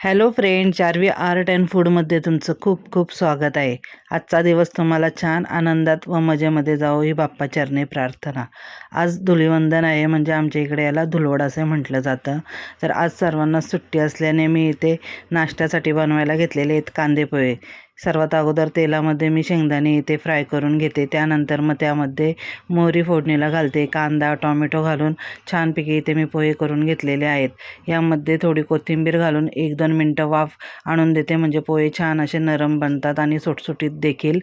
Hello friend Charvi art and फूडमध्ये तुमचं खूप खूप स्वागत आहे. आजचा दिवस तुम्हाला छान आनंदात व मजेमध्ये जावो ही बाप्पा चरणी प्रार्थना. आज धुलीवंदन आहे म्हणजे आमच्या इकडे याला धुलवड असे म्हटलं जातं. तर आज सर्वांना सुट्टी असल्याने मी इथे नाश्त्यासाठी बनवायला घेतलेले आहेत कांदे पोहे. सर्वात अगोदर तेलामध्ये मी शेंगदाणे इथे फ्राय करून घेते. त्यानंतर मग त्यामध्ये मोहरी फोडणीला घालते. कांदा टॉमॅटो घालून छानपैकी इथे मी पोहे करून घेतलेले आहेत. यामध्ये थोडी कोथिंबीर घालून एक दोन मिनटं वाफ आणून देते. म्हणजे पोहे छान असे नरम बनतात आणि सुटसुटीत देखील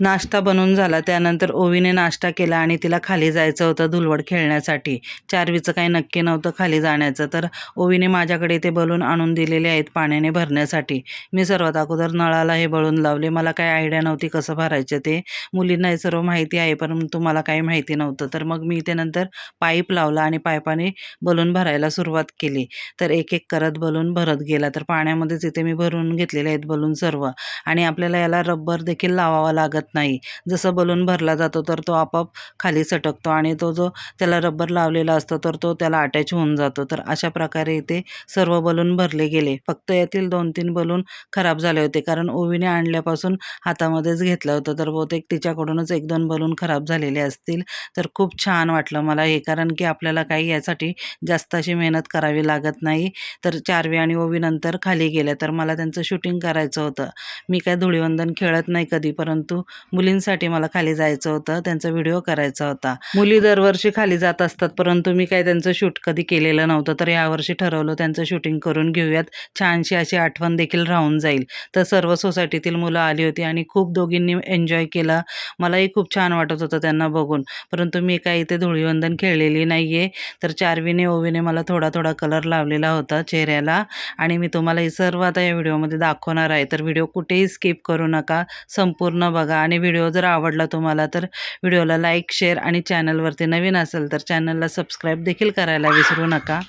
नाश्ता बनवून झाला. त्यानंतर ओवीने नाश्ता केला आणि तिला खाली जायचं होतं धुलवड खेळण्यासाठी. चारवीचं काही नक्की नव्हतं खाली जाण्याचं. तर ओवीने माझ्याकडे ते बलून आणून दिलेले आहेत पाण्याने भरण्यासाठी. मी सर्वात अगोदर नळाला हे बळून लावले. मला काही आयडिया नव्हती कसं भरायचं ते. मुलींना हे सर्व माहिती आहे परंतु मला काही माहिती नव्हतं. तर मग मी ते नंतर पाईप लावला आणि पाईपाने बलून भरायला सुरुवात केली. तर एक एक करत बलून भरत गेला. तर पाण्यामध्येच इथे मी भरून घेतलेले आहेत बलून सर्व. आणि आपल्याला याला रब्बर देखील लावावा लागत नाही. जसं बलून भरला जातो तर तो आपोआप खाली सटकतो आणि तो जो त्याला रब्बर लावलेला असतो तर तो त्याला अटॅच होऊन जातो. तर अशा प्रकारे इथे सर्व बलून भरले गेले. फक्त यातील दोन तीन बलून खराब झाले होते कारण ओवीने आणल्यापासून हातामध्येच घेतलं होतं. तर बहुतेक तिच्याकडूनच एक दोन बलून खराब झालेले असतील. तर खूप छान वाटलं मला हे कारण की आपल्याला काही यासाठी जास्त अशी मेहनत करावी लागत नाही. तर चारवी आणि ओवी नंतर खाली गेल्या तर मला त्यांचं शूटिंग करायचं होतं. मी काय धुळीवंदन खेळत नाही कधी परंतु मुलींसाठी मला खाली जायचं होतं त्यांचा व्हिडिओ करायचा होता. मुली दरवर्षी खाली जात असतात परंतु मी काय त्यांचं शूट कधी केलेलं नव्हतं तर यावर्षी ठरवलं त्यांचं शूटिंग करून घेऊयात. छानशी अशी आठवण देखील राहून जाईल. तर सर्व सोसायटीतील मुलं आली होती आणि खूप दोघींनी एन्जॉय केला. मलाही खूप छान वाटत होतं त्यांना बघून. परंतु मी काय इथे धुळीवंदन खेळलेली नाही आहे तर चारवीने ओवीने मला थोडा थोडा कलर लावलेला होता चेहऱ्याला. आणि मी तुम्हाला हे सर्व आता या व्हिडिओमध्ये दाखवणार आहे. तर व्हिडिओ कुठेही स्किप करू नका. संपूर्ण बघा. आणि व्हिडिओ जर आवडला तुम्हाला तर व्हिडिओला लाईक शेअर आणि चॅनलवरती नवीन असेल तर चॅनलला सबस्क्राईब देखील करायला विसरू नका.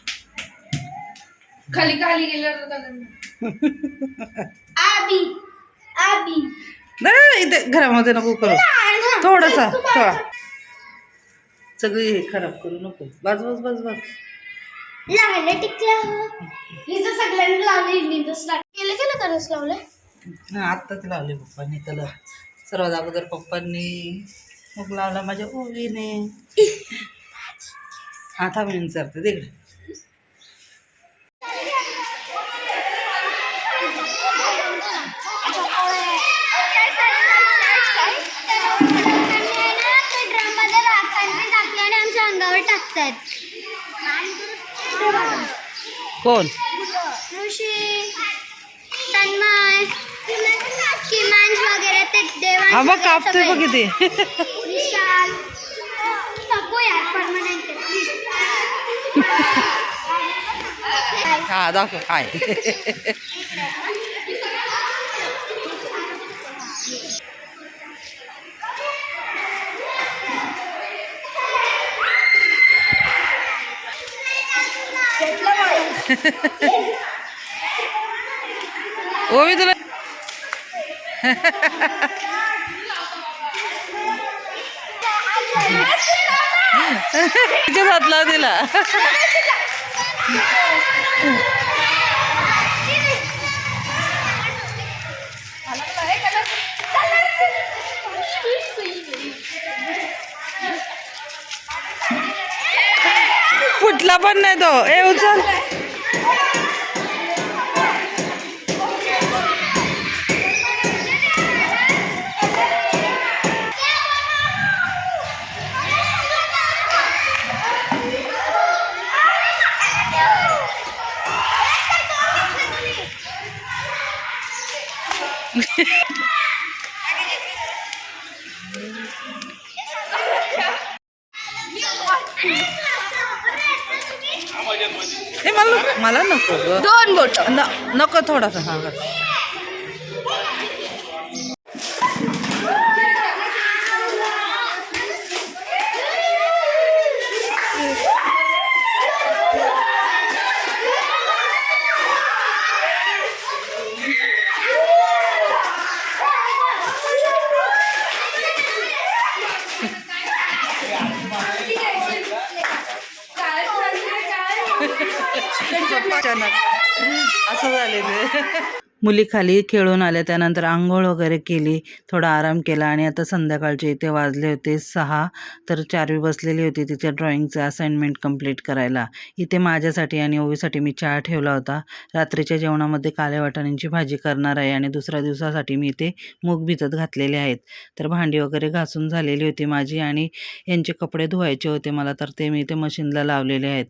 खाली खाली आबी इथे घरामध्ये नको करू. थोडंसा थोडा. सगळी हे खराब करू नको. बस बस बस बस लागले टिकल्या हिचं सगळ्यांनी लावले केलं केलं करस लावलं हां आत्ताच लावले पप्पांनी कलर. सर्वात अगोदर पप्पांनी मग लावला माझ्या ओवीने. हा थांब मी विचारते तिकडे आमच्या अंगावर टाकतात कोण? ऋषी तन्मय. देवांश हा बघ वगैरे कापतोय सगळे. बघ इथे तिच्या दिला फुटला पण नाही तो. ए उचल. हे मला मला नको दोन बोट. नको थोडासा. हा बस. काय अचानक असं झाले ते मुली खाली खेळून आल्या त्यानंतर आंघोळ वगैरे केली थोडा आराम केला आणि आता संध्याकाळचे इथे वाजले होते सहा तर चारवी बसलेली होती तिच्या ड्रॉइंगचं असाइनमेंट कंप्लीट करायला. इथे माझ्यासाठी आणि ओवीसाठी मी चहा ठेवला होता. रात्रीच्या जेवणामध्ये काल्या वाटाण्यांची भाजी करणार आहे आणि दुसऱ्या दिवसासाठी मी इथे मूग भिजत घातलेले आहेत. तर भांडी वगैरे घासून झालेली होती माझी आणि यांचे कपडे धुवायचे होते मला तर ते मी इथे मशीनला लावलेले आहेत.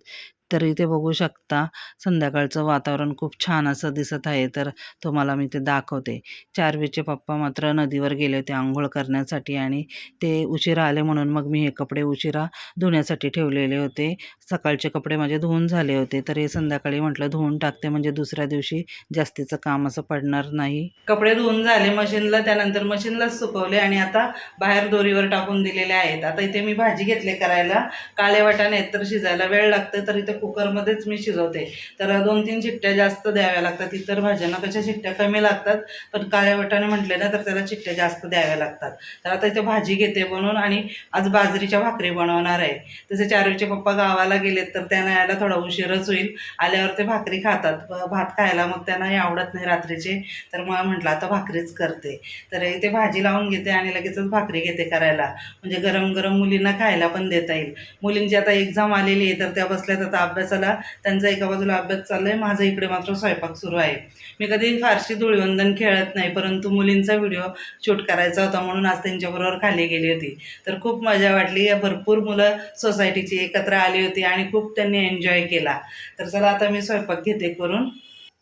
तर इथे बघू शकता. संध्याकाळचं वातावरण खूप छान असं दिसत आहे तर तुम्हाला मी ते दाखवते. चारवीचे पप्पा मात्र नदीवर गेले होते आंघोळ करण्यासाठी आणि ते उशिरा आले म्हणून मग मी हे कपडे उशिरा धुण्यासाठी ठेवलेले होते. सकाळचे कपडे माझे धुवून झाले होते तर हे संध्याकाळी म्हटलं धुवून टाकते म्हणजे दुसऱ्या दिवशी जास्तीचं काम असं पडणार नाही. कपडे धुवून झाले मशीनला त्यानंतर मशीनलाच सुकवले आणि आता बाहेर दोरीवर टाकून दिलेले आहेत. आता इथे मी भाजी घेतले करायला. काळे वाटाणे आहेत तर शिजायला वेळ लागते तर इथे कुकरमध्येच मी शिजवते. तर दोन तीन चिट्ट्या जास्त द्याव्या लागतात. इतर भाज्यांना कशा चिट्ट्या कमी लागतात पण काळ्या वटाने म्हटले ना तर त्याला चिट्ट्या जास्त द्याव्या लागतात. तर आता इथे भाजी घेते बनवून आणि आज बाजरीच्या भाकरी बनवणार आहे. तसे चारवीचे पप्पा गावाला गेलेत तर त्यांना यायला थोडा उशीरच होईल. आल्यावर ते भाकरी खातात. भात खायला मग त्यांना हे आवडत नाही रात्रीचे. तर मग म्हटलं आता भाकरीच करते. तर इथे भाजी लावून घेते आणि लगेचच भाकरी घेते करायला. म्हणजे गरम गरम मुलींना खायला पण देता येईल. मुलींची आता एक्झाम आलेली आहे तर त्या बसल्यात आता अभ्यासाला त्यांचा एका बाजूला अभ्यास चालला आहे माझा इकडे मात्र स्वयंपाक सुरू आहे. मी कधी फारशी धुळीवंदन खेळत नाही परंतु मुलींचा व्हिडिओ शूट करायचा होता म्हणून आज त्यांच्याबरोबर खाली गेली होती. तर खूप मजा वाटली भरपूर मुलं सोसायटीची एकत्र आली होती आणि खूप त्यांनी एन्जॉय केला. तर चला आता मी स्वयंपाक घेते करून.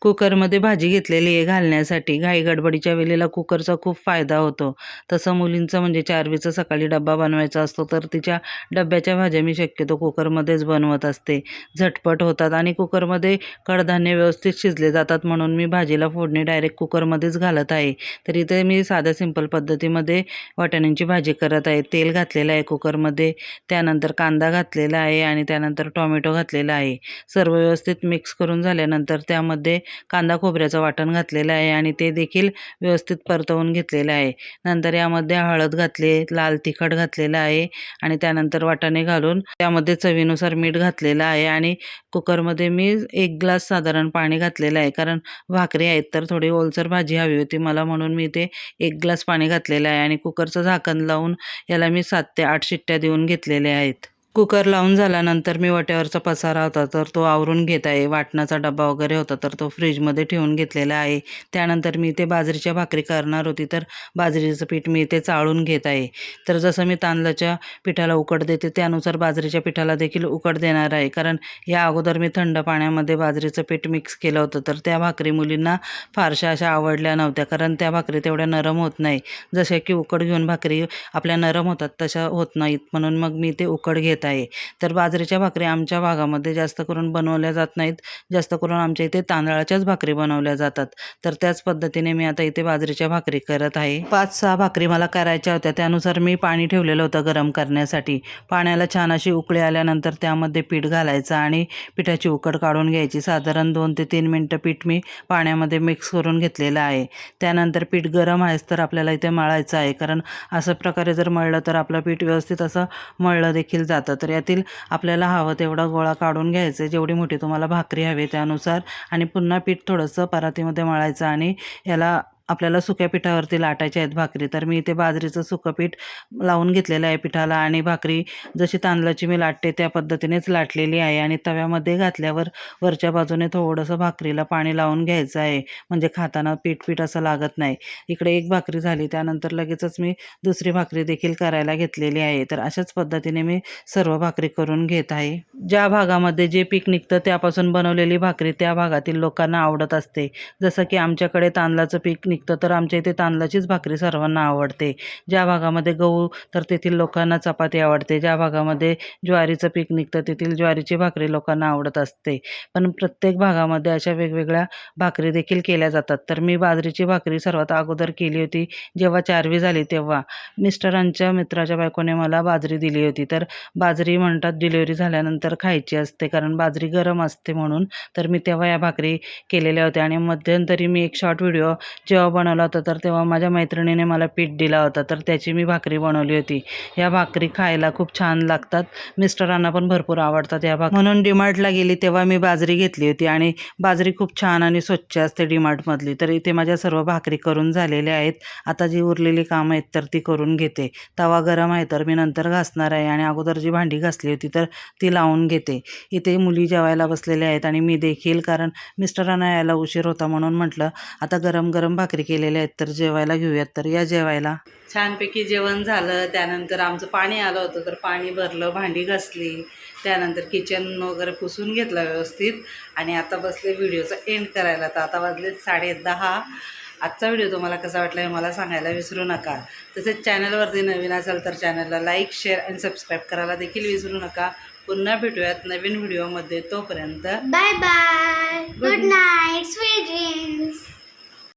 कुकरमध्ये भाजी घेतलेली आहे घालण्यासाठी. घाई गडबडीच्या वेळेला कुकरचा खूप फायदा होतो. तसं मुलींचं म्हणजे चारवीचा सकाळी डब्बा बनवायचा असतो तर तिच्या डब्याच्या भाज्या मी शक्यतो कुकरमध्येच बनवत असते. झटपट होतात आणि कुकरमध्ये कडधान्य व्यवस्थित शिजले जातात म्हणून मी भाजीला फोडणी डायरेक्ट कुकरमध्येच घालत आहे. तर इथे मी साध्या सिंपल पद्धतीमध्ये वाटाण्यांची भाजी करत आहे. तेल घातलेलं आहे कुकरमध्ये त्यानंतर कांदा घातलेला आहे आणि त्यानंतर टॉमॅटो घातलेला आहे. सर्व व्यवस्थित मिक्स करून झाल्यानंतर त्यामध्ये कांदा खोबऱ्याचं वाटण घातलेलं आहे आणि ते देखील व्यवस्थित परतवून घेतलेलं आहे. नंतर यामध्ये हळद घातली लाल तिखट घातलेलं आहे आणि त्यानंतर वाटाणे घालून त्यामध्ये चवीनुसार मीठ घातलेलं आहे आणि कुकरमध्ये मी एक ग्लास साधारण पाणी घातलेलं आहे. कारण भाकरी आहेत तर थोडी ओलसर भाजी हवी होती मला म्हणून मी ते एक ग्लास पाणी घातलेलं आहे आणि कुकरचं झाकण लावून याला मी सात ते आठ शिट्ट्या देऊन घेतलेल्या आहेत. कुकर लावून झाल्यानंतर मी वाट्यावरचा पसारा होता तर तो आवरून घेत आहे. वाटणाचा डबा वगैरे होता तर तो फ्रीजमध्ये ठेवून घेतलेला आहे. त्यानंतर मी ते बाजरीच्या भाकरी करणार होती तर बाजरीचं पीठ मी इथे चाळून घेत आहे. तर जसं मी तांदळाच्या पिठाला उकड देते त्यानुसार बाजरीच्या पिठाला देखील उकड देणार आहे. कारण या अगोदर मी थंड पाण्यामध्ये बाजरीचं पीठ मिक्स केलं होतं तर त्या भाकरी मुलींना फारशा अशा आवडल्या नव्हत्या. कारण त्या भाकरी तेवढ्या नरम होत नाही. जशा की उकड घेऊन भाकरी आपल्या नरम होतात तशा होत नाहीत. म्हणून मग मी ते उकड घेत आहे. तर बाजरीच्या भाकरी आमच्या भागामध्ये जास्त करून बनवल्या जात नाहीत. जास्त करून आमच्या इथे तांदळाच्याच भाकरी बनवल्या जातात. तर त्याच पद्धतीने मी आता इथे बाजरीच्या भाकरी करत आहे. पाच सहा भाकरी मला करायच्या होत्या. त्यानुसार मी पाणी ठेवलेलं होतं गरम करण्यासाठी. पाण्याला छान अशी उकळी आल्यानंतर त्यामध्ये पीठ घालायचं आणि पिठाची उकड काढून घ्यायची. साधारण दोन ते तीन मिनटं पीठ मी पाण्यामध्ये मिक्स करून घेतलेलं आहे. त्यानंतर पीठ गरम आहेच तर आपल्याला इथे मळायचं आहे. कारण असं प्रकारे जर मळलं तर आपलं पीठ व्यवस्थित असं मळलं देखील जातं. तर यातील आपल्याला हवं तेवढा गोळा काढून घ्यायचे. जेवढी मोठी तुम्हाला भाकरी हवी त्यानुसार. आणि पुन्हा पीठ थोडंसं परातीमध्ये मळायचं आणि याला आपल्याला सुक्या पिठावरती लाटायच्या आहेत भाकरी. तर मी इथे बाजरीचं सुकं पीठ लावून घेतलेलं आहे पिठाला आणि भाकरी जशी तांदळाची मी लाटते त्या पद्धतीनेच लाटलेली आहे आणि तव्यामध्ये घातल्यावर वरच्या बाजूने थोडंसं भाकरीला पाणी लावून घ्यायचं आहे. म्हणजे खाताना पीठ पीठ असं लागत नाही. इकडे एक भाकरी झाली त्यानंतर लगेचच मी दुसरी भाकरी देखील करायला घेतलेली आहे. तर अशाच पद्धतीने मी सर्व भाकरी करून घेत आहे. ज्या भागामध्ये जे पीक निघतं त्यापासून बनवलेली भाकरी त्या भागातील लोकांना आवडत असते. जसं की आमच्याकडे तांदळाचं पीक निघतं तर आमच्या इथे तांदळाचीच भाकरी सर्वांना आवडते. ज्या भागामध्ये गहू तर तेथील लोकांना चपाती आवडते. ज्या भागामध्ये ज्वारीचं पीक निघतं तेथील ज्वारीची भाकरी लोकांना आवडत असते. पण प्रत्येक भागामध्ये अशा वेगवेगळ्या भाकरी देखील केल्या जातात. तर मी बाजरीची भाकरी सर्वात अगोदर केली होती जेव्हा चारवी झाली तेव्हा. मिस्टरांच्या मित्राच्या बायकोने मला बाजरी दिली होती. तर बाजरी म्हणतात डिलिव्हरी झाल्यानंतर खायची असते कारण बाजरी गरम असते म्हणून. तर मी तेव्हा या भाकरी केलेल्या होत्या. आणि मध्यंतरी मी एक शॉर्ट व्हिडिओ जेव्हा जेव्हा बनवला होता तर तेव्हा माझ्या मैत्रिणीने मला पीठ दिला होता तर त्याची मी भाकरी बनवली होती. या भाकरी खायला खूप छान लागतात. मिस्टरांना पण भरपूर आवडतात या भाक म्हणून डीमार्टला गेली तेव्हा मी बाजरी घेतली होती आणि बाजरी खूप छान आणि स्वच्छ असते डीमार्टमधली. तर इथे माझ्या सर्व भाकरी करून झालेल्या आहेत. आता जी उरलेली कामं आहेत तर ती करून घेते. तवा गरम आहे तर मी नंतर घासणार आहे आणि अगोदर जी भांडी घासली होती तर ती लावून घेते. इथे मुली जेवायला बसलेल्या आहेत आणि मी देखील कारण मिस्टरांना यायला उशीर होता म्हणून म्हटलं आता गरम गरम भाकरी केलेल्या आहेत तर जेवायला घेऊयात. तर या जेवायला. छानपैकी जेवण झालं. त्यानंतर आमचं पाणी आलं होतं तर पाणी भरलं भांडी घासली. त्यानंतर किचन वगैरे पुसून घेतलं व्यवस्थित. आणि आता बसले व्हिडिओचा एंड करायला. तर आता वाजलेत साडे दहा. आजचा व्हिडिओ तुम्हाला कसा वाटला हे मला सांगायला विसरू नका. तसेच चॅनलवरती नवीन असेल तर चॅनलला लाईक शेअर आणि सबस्क्राईब करायला देखील विसरू नका. पुन्हा भेटूयात नवीन व्हिडिओमध्ये. तोपर्यंत bye bye good night sweet dreams